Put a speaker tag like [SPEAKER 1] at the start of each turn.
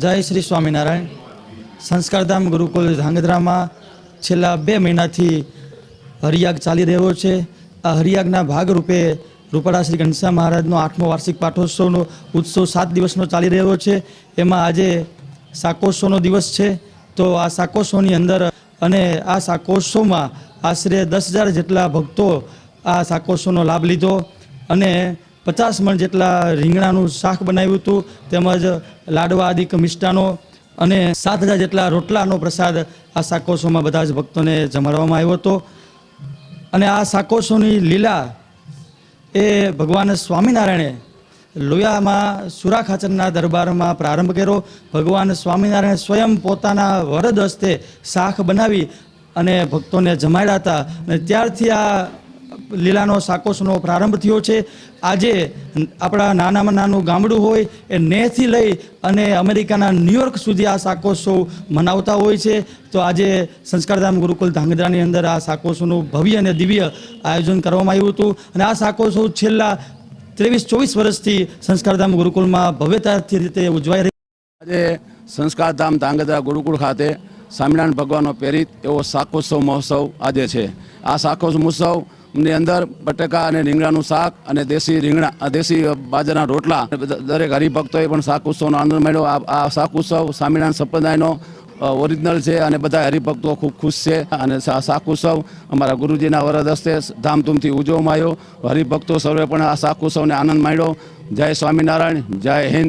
[SPEAKER 1] જય શ્રી સ્વામિનારાયણ. સંસ્કારધામ ગુરુકુલ ધાંગધ્રામાં છેલ્લા બે મહિનાથી હરિયાગ ચાલી રહ્યો છે. આ હરિયાગના ભાગરૂપે રૂપાળા શ્રી ઘનશ્યામ મહારાજનો આઠમો વાર્ષિક પાઠોત્સવનો ઉત્સવ સાત દિવસનો ચાલી રહ્યો છે. એમાં આજે શાકોત્સવનો દિવસ છે. તો આ શાકોત્સવની અંદર અને આ શાકોત્સવમાં આશરે દસ હજાર જેટલા ભક્તો આ શાકોત્સવનો લાભ લીધો. અને પચાસ મણ જેટલા રીંગણાનું શાક બનાવ્યું હતું, તેમજ લાડવા આદિક મિષ્ટાનો અને સાત હજાર જેટલા રોટલાનો પ્રસાદ આ શાકોત્સવમાં બધા જ ભક્તોને જમાડવામાં આવ્યો હતો. અને આ શાકોત્સવની લીલા એ ભગવાન સ્વામિનારાયણે લોયામાં સુરા ખાચરના દરબારમાં પ્રારંભ કર્યો. ભગવાન સ્વામિનારાયણ સ્વયં પોતાના વરદ હસ્તે શાખ બનાવી અને ભક્તોને જમાડ્યા હતા. અને ત્યારથી આ લીલાનો સાકોસનો પ્રારંભ થયો છે. આજે આપણા નાનામાં નાનું ગામડું હોય એ નેથી લઈ અને અમેરિકાના ન્યુયોર્ક સુધી આ શાકોત્સવ મનાવતા હોય છે. તો આજે સંસ્કારધામ ગુરુકુલ ધાંગધ્રાની અંદર આ સાકોસોનું ભવ્ય અને દિવ્ય આયોજન કરવામાં આવ્યું હતું. અને આ સાકોસો છેલ્લા ત્રેવીસ ચોવીસ વર્ષથી સંસ્કારધામ ગુરુકુલમાં ભવ્યતાથી રીતે ઉજવાઈ રહી
[SPEAKER 2] આજે સંસ્કારધામ ધાંગધ્રા ગુરુકુળ ખાતે સ્વામિનારાયણ ભગવાનનો પ્રેરિત એવો શાકોત્સવ મહોત્સવ આજે છે. આ શાકોત્સવ મહોત્સવની અંદર બટેકા અને રીંગણાનું શાક અને દેશી રીંગણા દેશી બાજરાના રોટલા દરેક હરિભક્તોએ પણ શાકોત્સવનો આનંદ મળ્યો આ આ શાકોત્સવ સ્વામિનારાયણ સંપ્રદાયનો ઓરિજિનલ છે અને બધા હરિભક્તો ખૂબ ખુશ છે. અને શાક ઉત્સવ અમારા ગુરુજીના વરદ હસ્તે ધામધૂમથી ઉજવવામાં આવ્યો. હરિભક્તો સર્વે પણ આ શાકોત્સવને આનંદ માણ્યો. જય સ્વામિનારાયણ, જય હિન્દ.